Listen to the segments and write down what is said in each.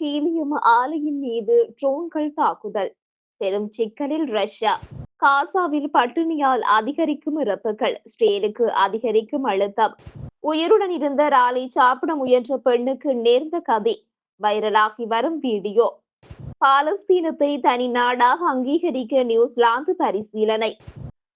Helium ஆலையின் மீது ட்ரோன்கள் தாக்குதல். பெரும் சிக்கலில் ரஷ்யா காசாவில் பட்டினியால் அதிகரிக்கும் இறப்புகள் ஸ்டேலுக்கு அதிகரிக்கும் அழுத்தம். உயிருடன் இருந்த ராலி சாப்பிட முயன்ற பெண்ணுக்கு நேர்ந்த கதை வைரலாகி வரும் வீடியோ. பாலஸ்தீனத்தை தனி நாடாக அங்கீகரிக்க நியூசிலாந்து பரிசீலனை.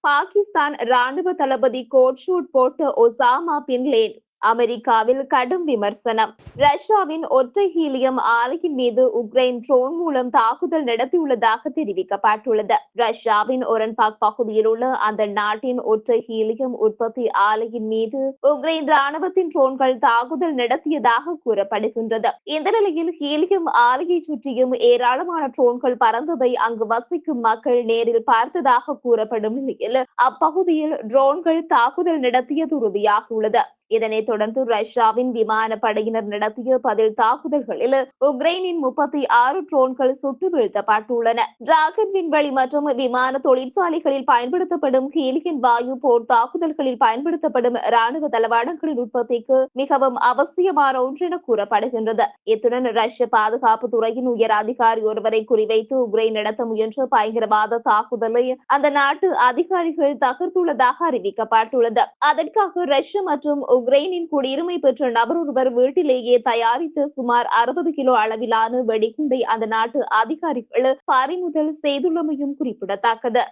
பாகிஸ்தான் ராணுவ தளபதி கோட்ஷூட் போட்ட ஒசாமா பின்லேன் அமெரிக்காவில் கடும் விமர்சனம். ரஷ்யாவின் ஒற்றை ஹீலியம் ஆலையின் மீது உக்ரைன் ட்ரோன் மூலம் தாக்குதல் நடத்தியுள்ளதாக தெரிவிக்கப்பட்டுள்ளது. ரஷ்யாவின் ஒரன்பாக் பகுதியில் உள்ள அந்த நாட்டின் ஒற்றை ஹீலியம் உற்பத்தி ஆலையின் மீது உக்ரைன் ராணுவத்தின் ட்ரோன்கள் தாக்குதல் நடத்தியதாக கூறப்படுகின்றது. இந்த நிலையில் ஹீலியம் ஆலையை சுற்றியும் ஏராளமான ட்ரோன்கள் பறந்ததை அங்கு வசிக்கும் மக்கள் நேரில் பார்த்ததாக கூறப்படும் நிலையில் அப்பகுதியில் ட்ரோன்கள் தாக்குதல் நடத்தியது உறுதியாகியுள்ளது. இதனைத் தொடர்ந்து ரஷ்யாவின் விமான படையினர் நடத்திய பதில் தாக்குதல்களில் உக்ரைனின் முப்பத்தி ஆறு ட்ரோன்கள் சுட்டு வீழ்த்தப்பட்டுள்ளன. ராக்கெட் விண்வெளி மற்றும் விமான தொழிற்சாலைகளில் பயன்படுத்தப்படும் ஹீலியன் வாயு போர் தாக்குதல்களில் பயன்படுத்தப்படும் ராணுவ தளவாடங்களின் உற்பத்திக்கு மிகவும் அவசியமான ஒன்றென கூறப்படுகின்றது. இத்துடன் ரஷ்ய பாதுகாப்பு துறையின் உயர் அதிகாரி ஒருவரை குறிவைத்து உக்ரைன் நடத்த முயன்ற பயங்கரவாத தாக்குதலை அந்த நாட்டு அதிகாரிகள் தகர்த்துள்ளதாக அறிவிக்கப்பட்டுள்ளது. அதற்காக ரஷ்யா மற்றும் உக்ரைனின் குடியுரிமை பெற்ற நபர் ஒருவர் வீட்டிலேயே தயாரித்து சுமார் அறுபது கிலோ அளவிலான வெடிகுண்டை அந்த நாட்டு அதிகாரிகள் பறிமுதல் செய்துள்ளமையும் குறிப்பிடத்தக்கது.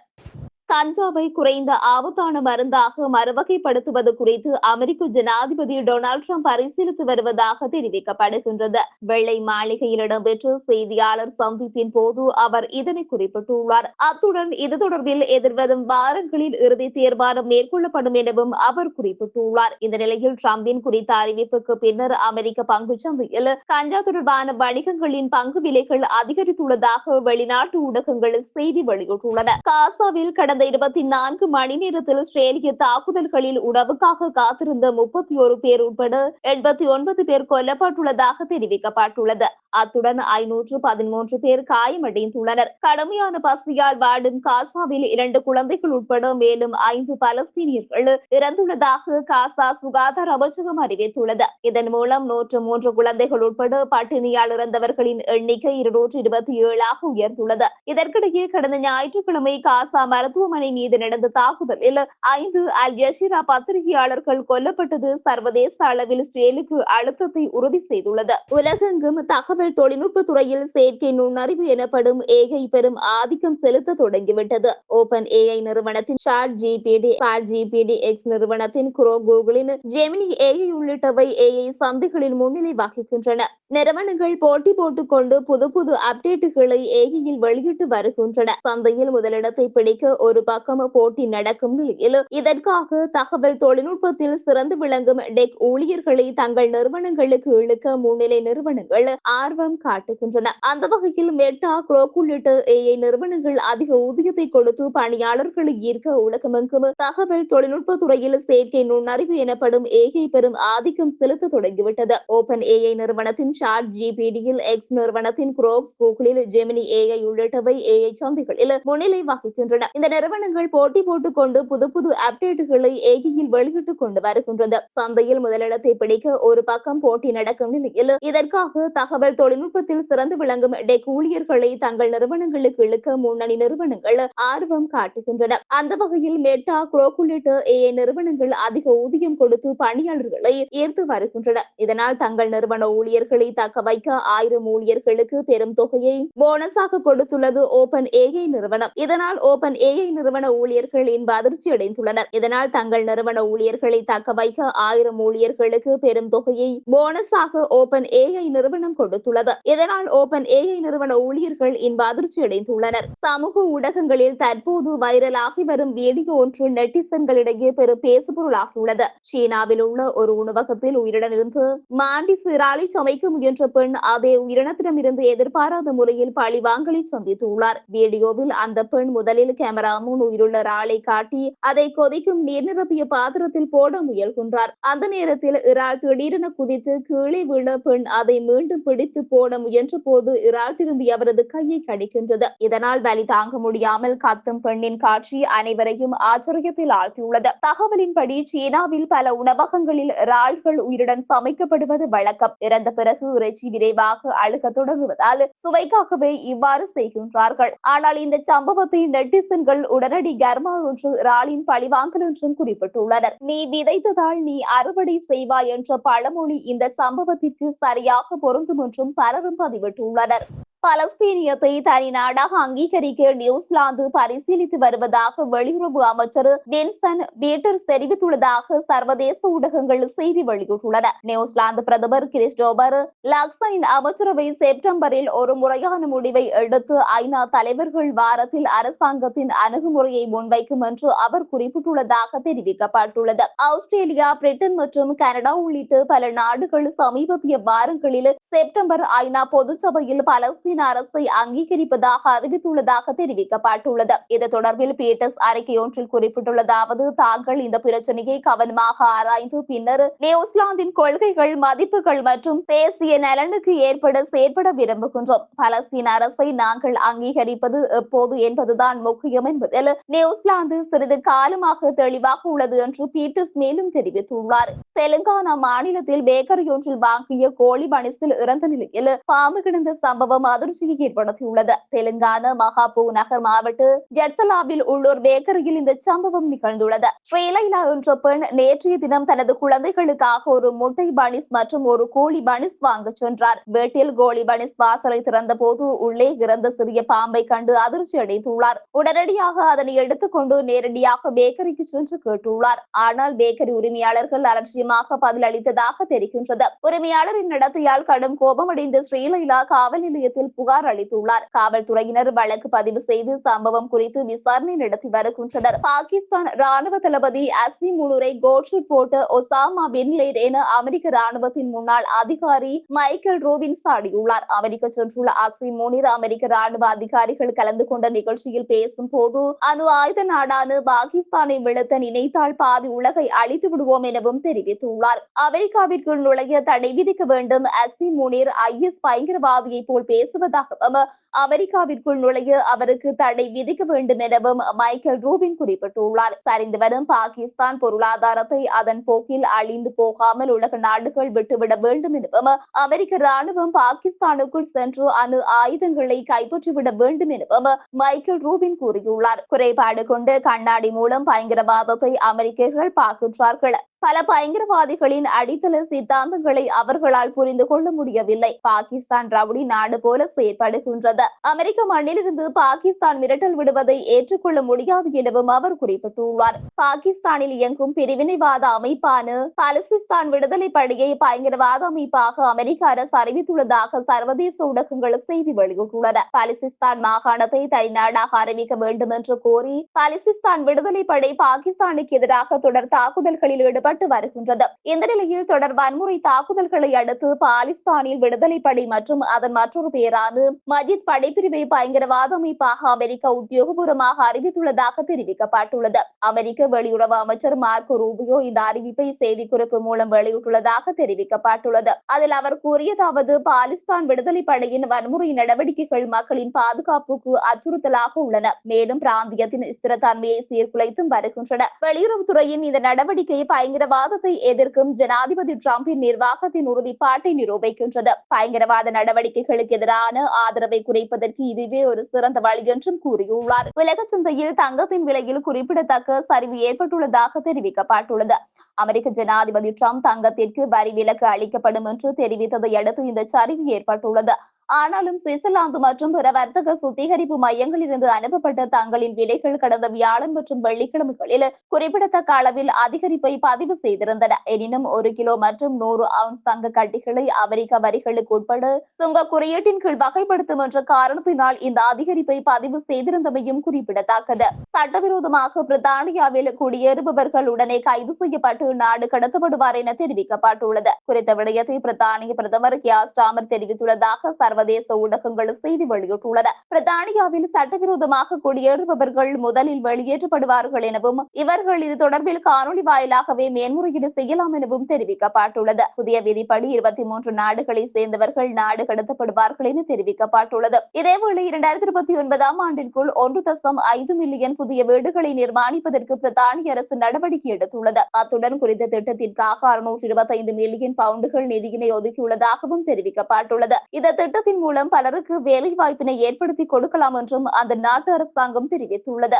கஞ்சாவை குறைந்த ஆபத்தான மருந்தாக மறுவகைப்படுத்துவது குறித்து அமெரிக்க ஜனாதிபதி டொனால்டு ட்ரம்ப் பரிசீலித்து வருவதாக தெரிவிக்கப்படுகின்றது. வெள்ளை மாளிகையில் இடம்பெற்ற செய்தியாளர் சந்திப்பின் போது அவர் இதனை குறிப்பிட்டுள்ளார். அத்துடன் இது தொடர்பில் எதிர்வரும் வாரங்களில் இறுதி தீர்மானம் மேற்கொள்ளப்படும் எனவும் அவர் குறிப்பிட்டுள்ளார். இந்த நிலையில் ட்ரம்பின் குறித்த அறிவிப்புக்கு பின்னர் அமெரிக்க பங்கு சந்தையில் கஞ்சா தொடர்பான வணிகங்களின் பங்கு விலைகள் அதிகரித்துள்ளதாக வெளிநாட்டு ஊடகங்கள் செய்தி வெளியிட்டுள்ளன. காசாவில் கடந்த இருபத்தி நான்கு மணி நேரத்தில் இஸ்ரேலிய தாக்குதல்களில் உணவுக்காக காத்திருந்த முப்பத்தி ஒரு பேர் உட்பட எண்பத்தி ஒன்பது பேர் கொல்லப்பட்டுள்ளதாக தெரிவிக்கப்பட்டுள்ளது. அத்துடன் ஐநூற்று பதிமூன்று பேர் காயமடைந்துள்ளனர். கடுமையான பசியால் வாடும் காசாவில் இரண்டு குழந்தைகள் உட்பட மேலும் ஐந்து பலஸ்தீனியர்கள் இறந்துள்ளதாக காசா சுகாதார அமைச்சகம் அறிவித்துள்ளது. இதன் மூலம் நூற்று மூன்று குழந்தைகள் உட்பட பட்டினியால் இறந்தவர்களின் எண்ணிக்கை இருநூற்று இருபத்தி ஏழாக உயர்ந்துள்ளது. இதற்கிடையே கடந்த ஞாயிற்றுக்கிழமை காசா மருத்துவமனை மீது நடந்த தாக்குதலில் ஐந்து அல் ஜசீரா பத்திரிகையாளர்கள் கொல்லப்பட்டது சர்வதேச அளவில் இஸ்ரேலுக்கு அழுத்தத்தை உறுதி செய்துள்ளது. உலகெங்கும் தகவல் தொழில்நுட்ப துறையில் செயற்கை நுண்ணறிவு எனப்படும் ஏகை பெரும் ஆதிக்கம் செலுத்த தொடங்கிவிட்டது. ஓபன் ஏஐ நிறுவனத்தின் chat GPT chat GPT X நிறுவனத்தின் குரோ கூகுளின் ஜெமினி ஏஐ உள்ளிட்டவை ஏஐ சந்தைகளில் முன்னிலை வகிக்கின்றன. நிறுவனங்கள் போட்டி போட்டுக் கொண்டு புது புது அப்டேட்டுகளை ஏஐயில் வெளியிட்டு வருகின்றன. சந்தையில் முதலிடத்தை பிடிக்க ஒரு பக்கம் போட்டி நடக்கும் நிலையில் இதற்காக தகவல் தொழில்நுட்பத்தில் சிறந்து விளங்கும் டெக் ஊழியர்களை தங்கள் நிறுவனங்களுக்கு இழுக்க முன்னிலை நிறுவனங்கள் ஆர் ஆர்வம் காட்டுகின்றன. அந்த வகையில் மெட்டா குரோக் உள்ளிட்ட ஏஐ நிறுவனங்கள் அதிக ஊதியத்தை கொடுத்து பணியாளர்களை ஈர்க்க உலகமெங்கும். தகவல் தொழில்நுட்ப துறையில் செயற்கை நுண்ணறிவு எனப்படும் ஏஐ பெரும் ஆதிக்கம் செலுத்த தொடங்கிவிட்டது. ஓபன் ஏஐ நிறுவனத்தின் ஷார்ட் ஜிபிடியில் எக்ஸ் நிறுவனத்தின் குரோக்ஸ் கூகுளில் ஜெமினி ஏஐ உள்ளிட்டவை ஏஐ சந்தைகளில் முன்னிலை வகிக்கின்றன. இந்த நிறுவனங்கள் போட்டி போட்டுக் கொண்டு புது புது அப்டேட்டுகளை ஏஐயில் வெளியிட்டுக் கொண்டு வருகின்றது. சந்தையில் முதலிடத்தை பிடிக்க ஒரு பக்கம் போட்டி நடக்கும் நிலையில் இதற்காக தகவல் தொழில்நுட்பத்தில் சிறந்து விளங்கும் டெக் ஊழியர்களை தங்கள் நிறுவனங்களுக்கு இழுக்க முன்னணி நிறுவனங்கள் ஆர்வம் காட்டுகின்றன. அந்த வகையில் மெட்டா குரோக் உள்ளிட்ட ஏஐ நிறுவனங்கள் அதிக ஊதியம் கொடுத்து பணியாளர்களை ஈர்த்து வருகின்றன. இதனால் தங்கள் நிறுவன ஊழியர்களை தக்க வைக்க ஆயிரம் ஊழியர்களுக்கு பெரும் தொகையை போனஸாக கொடுத்துள்ளது ஓபன் ஏஐ நிறுவனம். இதனால் ஓபன் ஏஐ நிறுவன ஊழியர்கள் இன்ப அதிர்ச்சி அடைந்துள்ளனர். இதனால் தங்கள் நிறுவன ஊழியர்களை தக்க வைக்க ஆயிரம் ஊழியர்களுக்கு பெரும் தொகையை போனஸாக ஓபன் ஏஐ நிறுவனம் கொடுத்துள்ளது. இதனால் ஓபன் ஏஐ நிறுவன ஊழியர்கள் இன்ப அதிர்ச்சி அடைந்துள்ளனர். சமூக ஊடகங்களில் தற்போது வைரலாகி வரும் வீடியோ ஒன்று நெட்டிசன்களிடையே பெரும் பேசுபொருளாகியுள்ளது. சீனாவில் உள்ள ஒரு உணவகத்தில் உயிரிழந்திருந்து மாண்டி சிறாலை சமைக்க முயன்ற பெண் அதே உயிரினத்திடமிருந்து எதிர்பாராத முறையில் பழிவாங்கலை சந்தித்துள்ளார். வீடியோவில் அந்த பெண் முதலில் கேமரா முன் உயிருள்ள இறாலை காட்டி அதை கொதிக்கும் நீர் நிரப்பிய பாத்திரத்தில் போட முயல்கின்றார். அந்த நேரத்தில் இறால் திடீரென குதித்து கீழே விழ பெண் அதை மீண்டும் பிடித்து பிடித்து போட முயன்ற போது இறால் திரும்பி அவரது கையை கடிக்கின்றது. இதனால் வலி தாங்க முடியாமல் கத்தும் பெண்ணின் காட்சி அனைவரையும் ஆச்சரியத்தில் ஆழ்த்தியுள்ளது. தகவலின்படி சீனாவில் பல உணவகங்களில் இறால்கள் உயிருடன் சமைக்கப்படுவது வழக்கம். இறந்த பிறகு இறைச்சி விரைவாக அழுக தொடங்குவதால் சுவைக்காகவே இவ்வாறு செய்கின்றார்கள். ஆனால் இந்த சம்பவத்தை நெட்டிசன்கள் உடனடி கர்மா என்று இறாலின் பழிவாங்கல் என்றும் குறிப்பிட்டுள்ளனர். நீ விதைத்ததால் நீ அறுவடை செய்வாய் என்ற பழமொழி இந்த சம்பவத்திற்கு சரியாக பொருந்தும் என்று என்றும் பலரும் பதிவிட்டுள்ளனர் பலஸ்தீனியத்தை தனி நாடாக அங்கீகரிக்க நியூசிலாந்து பரிசீலித்து வருவதாக வெளியுறவு அமைச்சர் வின்சன் பீட்டர்ஸ் தெரிவித்துள்ளதாக சர்வதேச ஊடகங்கள் செய்தி வெளியிட்டுள்ளன. நியூசிலாந்து பிரதமர் கிறிஸ்டோபர் லக்சனின் அமைச்சரவை செப்டம்பரில் ஒரு முறையான முடிவை எடுத்து ஐநா தலைவர்கள் வாரத்தில் அரசாங்கத்தின் அணுகுமுறையை முன்வைக்கும் என்று அவர் குறிப்பிட்டுள்ளதாக தெரிவிக்கப்பட்டுள்ளது. ஆஸ்திரேலியா பிரிட்டன் மற்றும் கனடா உள்ளிட்ட பல நாடுகள் சமீபத்திய வாரங்களில் செப்டம்பர் ஐநா பொதுச்சபையில் பலஸ்தீன் அரசை அங்கீகரிப்பதாக அறிவித்துள்ளதாக தெரிவிக்கப்பட்டுள்ளது. இது தொடர்பில் பீட்டர்ஸ் அறிக்கை ஒன்றில் குறிப்பிட்டுள்ளதாவது தாங்கள் இந்த பிரச்சனையை கவனமாக ஆராய்ந்து பின்னர் நியூசிலாந்தின் கொள்கைகள் மதிப்புகள் மற்றும் தேசிய நலனுக்கு ஏற்பட செயற்பட விரும்புகின்றோம். பலஸ்தீன அரசை நாங்கள் அங்கீகரிப்பது எப்போது என்பதுதான் முக்கியம் என்பதில் நியூசிலாந்து சிறிது காலமாக தெளிவாக உள்ளது என்று பீட்டர்ஸ் மேலும் தெரிவித்துள்ளார். தெலுங்கானா மாநிலத்தில் பேக்கரி ஒன்றில் வாங்கிய கோழி பணிசில் இறந்த நிலையில் பாம்பு கிடந்த சம்பவம் அது அதிர்ச்சியை ஏற்படுத்தியுள்ளது தெலுங்கானா மகாபூ நகர் மாவட்ட ஜட்சலாவில் உள்ளூர் பேக்கரியில் இந்த சம்பவம் நிகழ்ந்துள்ளது. ஸ்ரீலைலா என்ற பெண் நேற்றைய தினம் தனது குழந்தைகளுக்காக ஒரு முட்டை பனிஸ் மற்றும் ஒரு கோழி பனிஸ் வாங்க சென்றார். வீட்டில் கோழி பனிஸ் வாசலை திறந்த போது உள்ளே இறந்த சிறிய பாம்பை கண்டு அதிர்ச்சி அடைந்துள்ளார். உடனடியாக அதனை எடுத்துக்கொண்டு நேரடியாக பேக்கரிக்கு சென்று கேட்டுள்ளார். ஆனால் பேக்கரி உரிமையாளர்கள் அலட்சியமாக பதிலளித்ததாக தெரிகின்றது. உரிமையாளரின் நடத்தையால் கடும் கோபமடைந்த ஸ்ரீலைலா காவல் நிலையத்தில் புகார் அளித்துள்ளார். காவல்துறையினர் வழக்கு பதிவு செய்து சம்பவம் குறித்து விசாரணை நடத்தி வருகின்றனர். பாகிஸ்தான் ராணுவ தளபதி அசிம் முலுரை கோட்ஷூட் போட்டு ஒசாமா பின்லேட் என அமெரிக்க ராணுவத்தின் முன்னாள் அதிகாரி மைக்கேல் ரோபின் சாடியுள்ளார் அமெரிக்க சென்றுள்ள அசிம் முனிர் அமெரிக்க ராணுவ அதிகாரிகள் கலந்து கொண்ட நிகழ்ச்சியில் பேசும் போது அணு ஆயுத நாடான பாகிஸ்தானை விழுத்த நினைத்தால் பாதி உலகை அழித்து விடுவோம் எனவும் தெரிவித்துள்ளார். அமெரிக்காவிற்குள் நுழைய தடை விதிக்க வேண்டும். அசீம் முனிர் ஐஎஸ் பயங்கரவாதியை போல் பேச பேசுவதாகவும் அமெரிக்காவிற்குள் நுழைய அவருக்கு தடை விதிக்க வேண்டும் எனவும் மைக்கேல் ரூபின் குறிப்பிட்டுள்ளார். சரிந்து வரும் பாகிஸ்தான் பொருளாதாரத்தை அதன் போக்கில் அழிந்து போகாமல் உலக நாடுகள் விட்டுவிட வேண்டும் எனவும் அமெரிக்க ராணுவம் பாகிஸ்தானுக்குள் சென்று அணு ஆயுதங்களை கைப்பற்றிவிட வேண்டும் எனவும் மைக்கேல் ரூபின் கூறியுள்ளார். குறைபாடு கொண்டு கண்ணாடி மூலம் பயங்கரவாதத்தை அமெரிக்கர்கள் பார்க்கின்றார்கள் பல பயங்கரவாதிகளின் அடித்தள சித்தாந்தங்களை அவர்களால் புரிந்து கொள்ள முடியவில்லை. பாகிஸ்தான் ரவுடி நாடு போல செயற்படுகின்றது. அமெரிக்க மண்ணிலிருந்து பாகிஸ்தான் மிரட்டல் விடுவதை ஏற்றுக்கொள்ள முடியாது எனவும் அவர் குறிப்பிட்டுள்ளார். பாகிஸ்தானில் இயங்கும் பிரிவினைவாத அமைப்பான பாலஸ்தீன் விடுதலை படையை பயங்கரவாத அமைப்பாக அமெரிக்க அரசு அறிவித்துள்ளதாக சர்வதேச ஊடகங்கள் செய்தி வெளியிட்டுள்ளன. பாலஸ்தீன் மாகாணத்தை தனிநாடாக அறிவிக்க வேண்டும் என்று கோரி பாலஸ்தீன் விடுதலை படை பாகிஸ்தானுக்கு எதிராக தொடர் தாக்குதல்களில் ஈடுபட்டு வருகின்றது. இந்த நிலையில் தொடர் வன்முறை தாக்குதல்களை அடுத்து பாலிஸ்தானில் விடுதலை படை மற்றும் அதன் மற்றொரு பேரான மஜித் படைப்பிரிவை பயங்கரவாத அமைப்பாக அமெரிக்கா உத்தியோகபூர்வமாக அறிவித்துள்ளதாக தெரிவிக்கப்பட்டுள்ளது. அமெரிக்க வெளியுறவு அமைச்சர் மார்க்கோ ரூபியோ இந்த அறிவிப்பை செய்திக்குறிப்பு மூலம் வெளியிட்டுள்ளதாக தெரிவிக்கப்பட்டுள்ளது. அதில் அவர் கூறியதாவது பாலிஸ்தான் விடுதலை படையின் வன்முறை நடவடிக்கைகள் மக்களின் பாதுகாப்புக்கு அச்சுறுத்தலாக உள்ளன. மேலும் பிராந்தியத்தின் ஸ்திரத்தன்மையை சீர்குலைத்தும் வருகின்றன. வெளியுறவுத்துறையின் இந்த நடவடிக்கை பயங்கரவாதத்தை எதிர்க்கும் ஜனாதிபதி டிரம்பின் நிர்வாகத்தின் உறுதிப்பாட்டை நிரூபிக்கின்றது. பயங்கரவாத நடவடிக்கைகளுக்கு எதிரான ஆதரவை குறைப்பதற்கு இதுவே ஒரு சிறந்த வழி என்றும் கூறியுள்ளார். உலக சந்தையில் தங்கத்தின் விலையில் குறிப்பிடத்தக்க சரிவு ஏற்பட்டுள்ளதாக தெரிவிக்கப்பட்டுள்ளது. அமெரிக்க ஜனாதிபதி டிரம்ப் தங்கத்திற்கு வரி விலக்கு அளிக்கப்படும் என்று தெரிவித்ததை அடுத்து இந்த சரிவு ஏற்பட்டுள்ளது. ஆனாலும் சுவிட்சர்லாந்து மற்றும் பிற வர்த்தக சுத்திகரிப்பு மையங்களிலிருந்து அனுப்பப்பட்ட தங்களின் விலைகள் கடந்த வியாழன் மற்றும் வெள்ளிக்கிழமைகளில் குறிப்பிடத்தக்க அளவில் அதிகரிப்பை பதிவு செய்திருந்தன. எனினும் ஒரு கிலோ மற்றும் நூறு அவுன்ஸ் தங்க கட்டிகளை அமெரிக்க வரிகளுக்கு உட்பட சுங்க குறியீட்டின் கீழ் வகைப்படுத்தும் என்ற காரணத்தினால் இந்த அதிகரிப்பை பதிவு செய்திருந்தமையும் குறிப்பிடத்தக்கது. சட்டவிரோதமாக பிரித்தானியாவில் குடியேறுபவர்கள் உடனே கைது செய்யப்பட்டு நாடு கடத்தப்படுவார் என தெரிவிக்கப்பட்டுள்ளது. குறித்த விடயத்தை பிரித்தானிய பிரதமர் கியாஸ்டாமர் தெரிவித்துள்ளதாக தெரிவித்துள்ளதாக சர்வதேச ஊடகங்கள் செய்தி வெளியிட்டுள்ளது. பிரித்தானியாவில் சட்டவிரோதமாக குடியேறுபவர்கள் முதலில் வெளியேற்றப்படுவார்கள் எனவும் இவர்கள் இது தொடர்பில் காணொலி வாயிலாகவே மேன்முறையீடு செய்யலாம் எனவும் தெரிவிக்கப்பட்டுள்ளது. புதிய விதிப்படி இருபத்தி மூன்று நாடுகளை சேர்ந்தவர்கள் நாடு கடத்தப்படுவார்கள் என தெரிவிக்கப்பட்டுள்ளது. இதேவேளை இரண்டாயிரத்தி இருபத்தி ஒன்பதாம் ஆண்டிற்குள் ஒன்று தசம் ஐந்து மில்லியன் புதிய வீடுகளை நிர்மாணிப்பதற்கு பிரித்தானிய அரசு நடவடிக்கை எடுத்துள்ளது. அத்துடன் குறித்த திட்டத்திற்காக அறுநூற்று இருபத்தைந்து மில்லியன் பவுண்டுகள் நிதியினை ஒதுக்கியுள்ளதாகவும் தெரிவிக்கப்பட்டுள்ளது. இந்த திட்டம் திட்டத்தின் மூலம் பலருக்கு வேலை வாய்ப்பினை ஏற்படுத்தி கொடுக்கலாம் என்றும் அந்த நாட்டு அரசாங்கம் தெரிவித்துள்ளது.